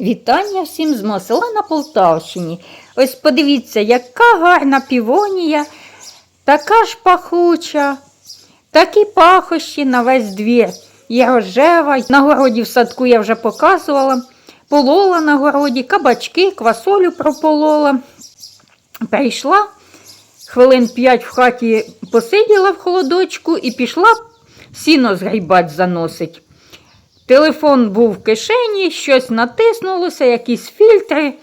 Вітання всім з мого на Полтавщині. Ось подивіться, яка гарна півонія, така ж пахуча, такі пахощі на весь двір. Є рожева, на городі в садку я вже показувала. Полола на городі, кабачки, квасолю прополола. Прийшла, хвилин п'ять в хаті посиділа в холодочку і пішла сіно згрібать заносить. Телефон був в кишені, щось натиснулося, якісь фільтри,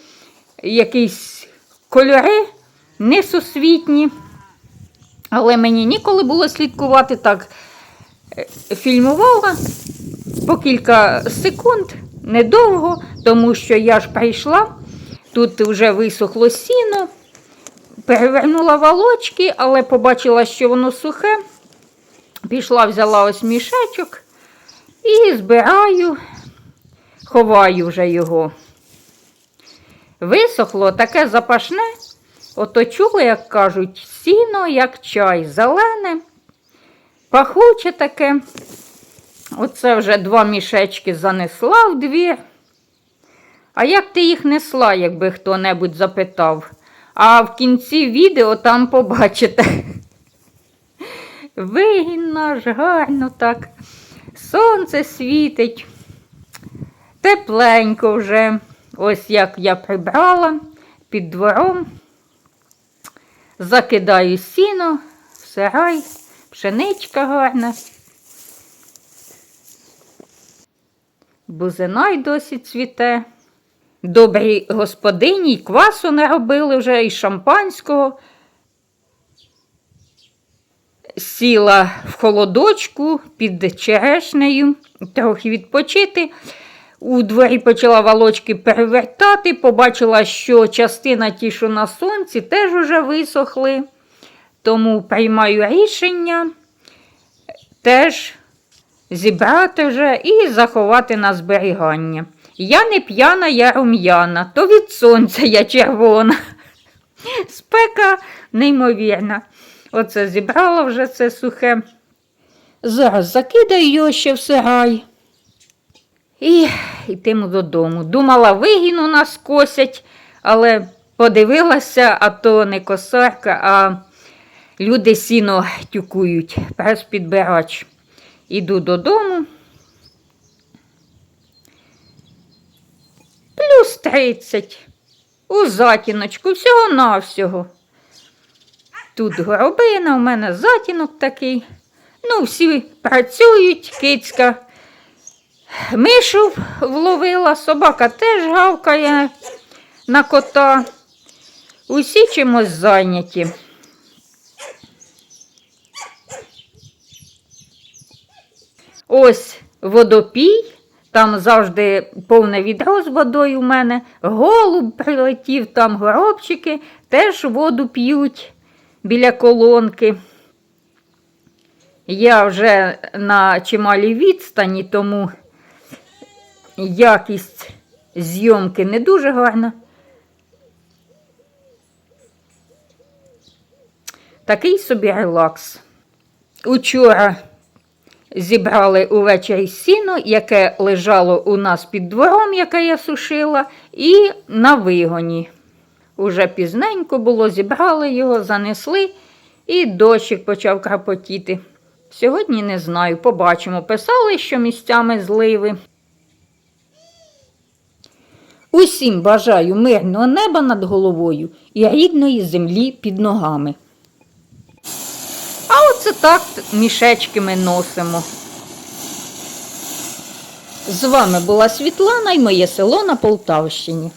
якісь кольори несусвітні. Але мені ніколи було слідкувати так. Е, Фільмувала по кілька секунд, недовго, тому що я ж прийшла, тут вже висохло сіно, перевернула волочки, але побачила, що воно сухе. Пішла, взяла ось мішечок. І збираю, ховаю вже його. Висохло таке запашне, ото чули, як кажуть, сіно, як чай, зелене, пахуче таке. Оце вже два мішечки занесла в двір. А як ти їх несла, якби хто-небудь запитав? А в кінці відео там побачите. Вигін наш гарно так. Сонце світить. Тепленько вже. Ось як я прибрала під двором. Закидаю сіно, сарай, пшеничка гарна. Бузина й досі цвіте. Добрі господині й квасу наробили вже, і шампанського. Сіла в холодочку під черешнею, трохи відпочити. У дворі почала волочки перевертати, побачила, що частина ті, що на сонці, теж уже висохли. Тому приймаю рішення теж зібрати вже і заховати на зберігання. Я не п'яна, я рум'яна, то від сонця я червона. Спека неймовірна. Оце зібрала вже це сухе. Зараз закидаю його ще в сарай. І йтиму додому. Думала, вигін у нас косять, але подивилася, а то не косарка, а люди сіно тюкують, прес-підбирач. Іду додому. Плюс 30. У затіночку, всього-навсього. Тут горобина, у мене затінок такий. Ну, всі працюють, кицька. Мишу вловила, собака теж гавкає на кота. Усі чимось зайняті. Ось водопій, там завжди повне відро з водою у мене. Голуб прилетів, там горобчики теж воду п'ють біля колонки. Я вже на чималій відстані, тому якість зйомки не дуже гарна. Такий собі релакс. Учора зібрали увечері сіно, яке лежало у нас під двором, яке я сушила, і на вигоні. Уже пізненько було, зібрали його, занесли, і дощик почав крапотіти. Сьогодні не знаю, побачимо. Писали, що місцями зливи. Усім бажаю мирного неба над головою і рідної землі під ногами. А оце так мішечки ми носимо. З вами була Світлана і моє село на Полтавщині.